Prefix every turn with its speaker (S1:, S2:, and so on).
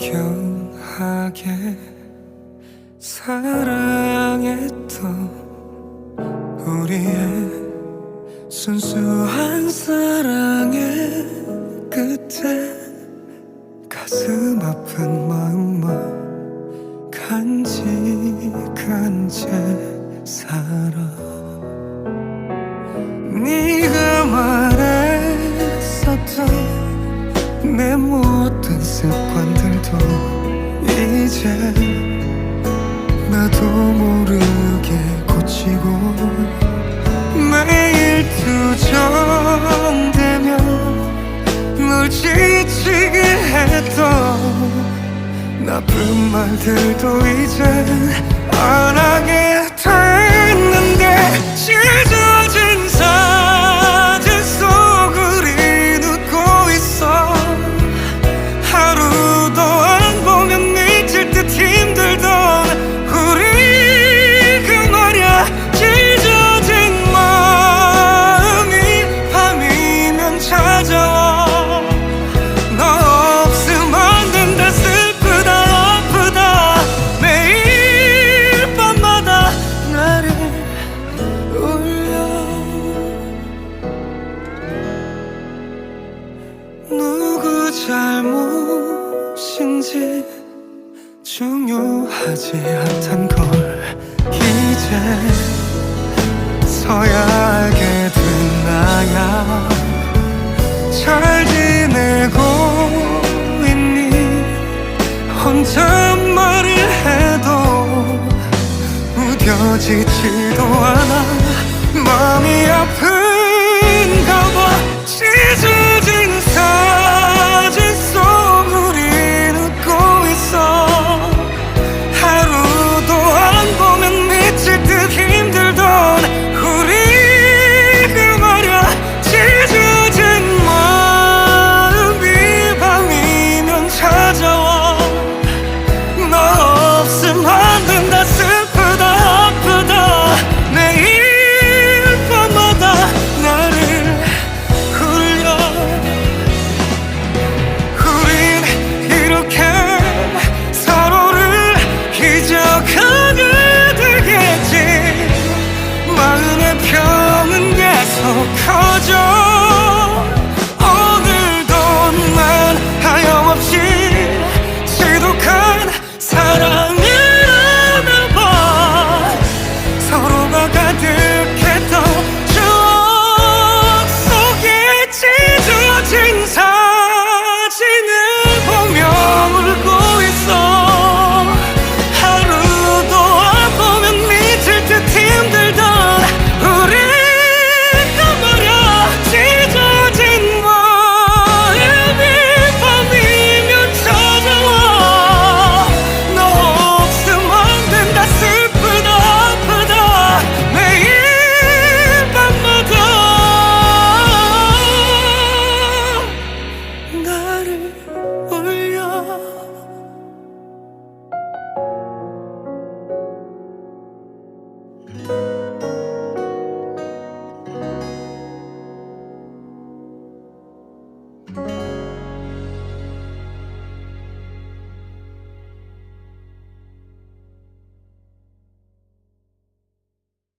S1: 막연하게 사랑했던 우리의 순수한 사랑의 끝에 가슴 아픈 마음만 간직한 채 내 모든 습관들도 이제 나도 모르게 고치고 매일 투정되며 널 지치게 했던 나쁜 말들도 이제 안 하게 잘못인지 중요하지 않단 걸 이제 서야 알게 된 나야? 잘 지내고 있니? 혼자 말을 해도 무뎌지지도 않아. 마음이